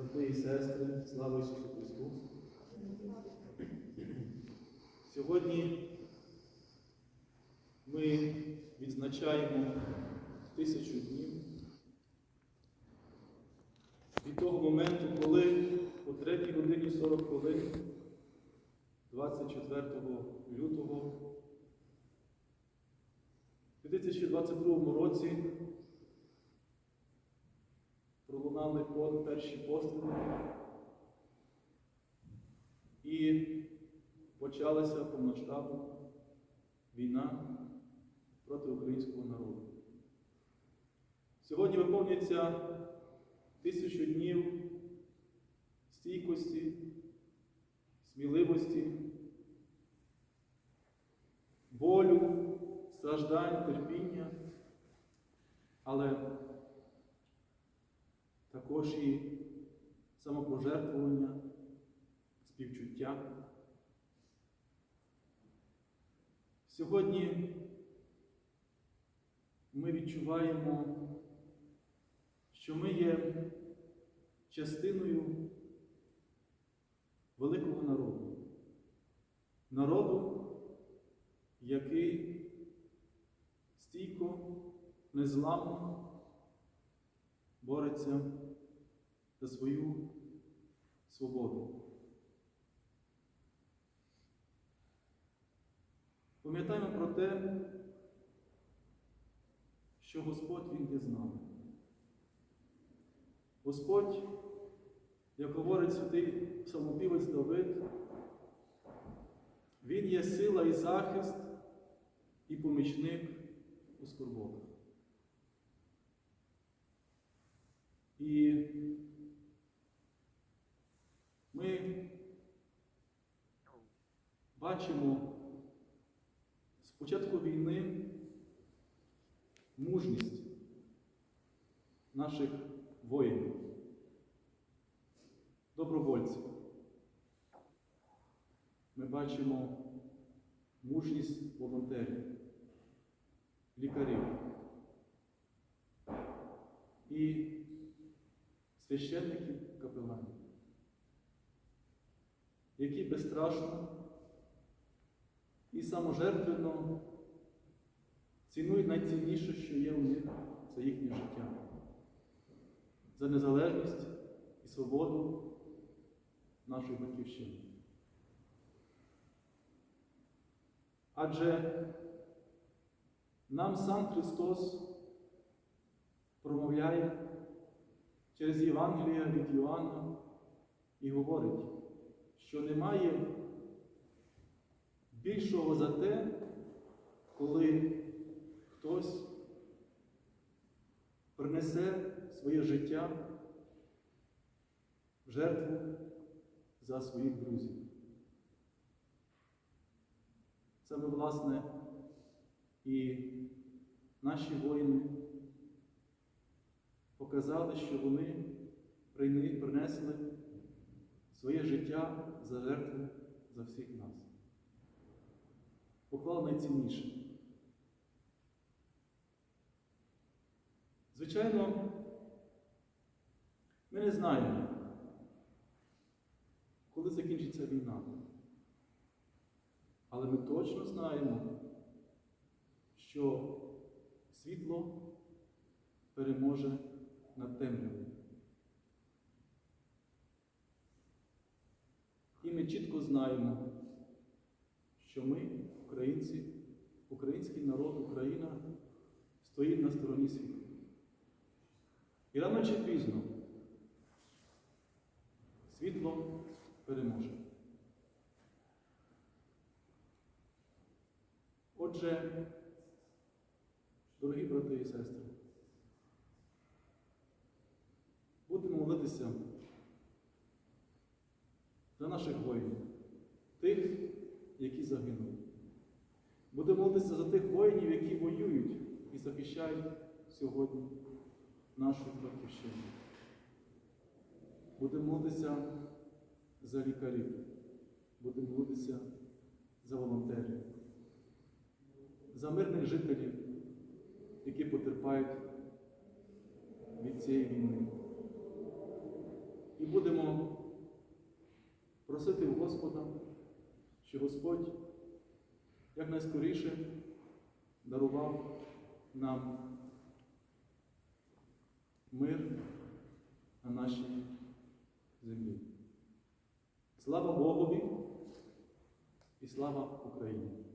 брати і сестри, слава Ісусу Христу! Сьогодні ми відзначаємо тисячу днів від того моменту, коли о 3 годині 40 хвилин 24 лютого у 2022 році пролунали перші постріли і почалася повноштабна війна проти українського народу. Сьогодні виповнюється тисячу днів стійкості, сміливості, болю, страждань, терпіння, але також і самопожертвування, співчуття. Сьогодні ми відчуваємо, що ми є частиною великого народу, народу, який стійко, незламно бореться за свою свободу. Пам'ятаємо про те, що Господь Він є з нами. Господь, як говорить святий псалмопівець Давид, Він є сила і захист, і помічник у скорботах. І ми бачимо з початку війни мужність наших воїнів, добровольців. Ми бачимо мужність волонтерів, лікарів і священників капеланів, які безстрашно і саможертвенно цінують найцінніше, що є у них це їхнє життя, за незалежність і свободу нашої батьківщини. Адже нам сам Христос промовляє через Євангелія від Йоанна і говорить, що немає більшого за те, коли хтось принесе своє життя в жертву за своїх друзів. Саме, власне, і наші воїни показали, що вони принесли своє життя за жертву за всіх нас. Поклали найцінніше. Звичайно, ми не знаємо, коли закінчиться війна. Але ми точно знаємо, що світло переможе над темрявою. І ми чітко знаємо, що ми, українці, український народ, Україна, стоїть на стороні світу. І рано чи пізно світло переможе. Отже, дорогі брати і сестри, будемо молитися за наших воїнів, тих, які загинули. Будемо молитися за тих воїнів, які воюють і захищають сьогодні нашу батьківщину. Будемо молитися за лікарів, будемо молитися за волонтерів, за мирних жителів, які потерпають від цієї війни. І будемо просити у Господа, що Господь якнайскоріше дарував нам мир на нашій землі. Слава Богові і слава Україні!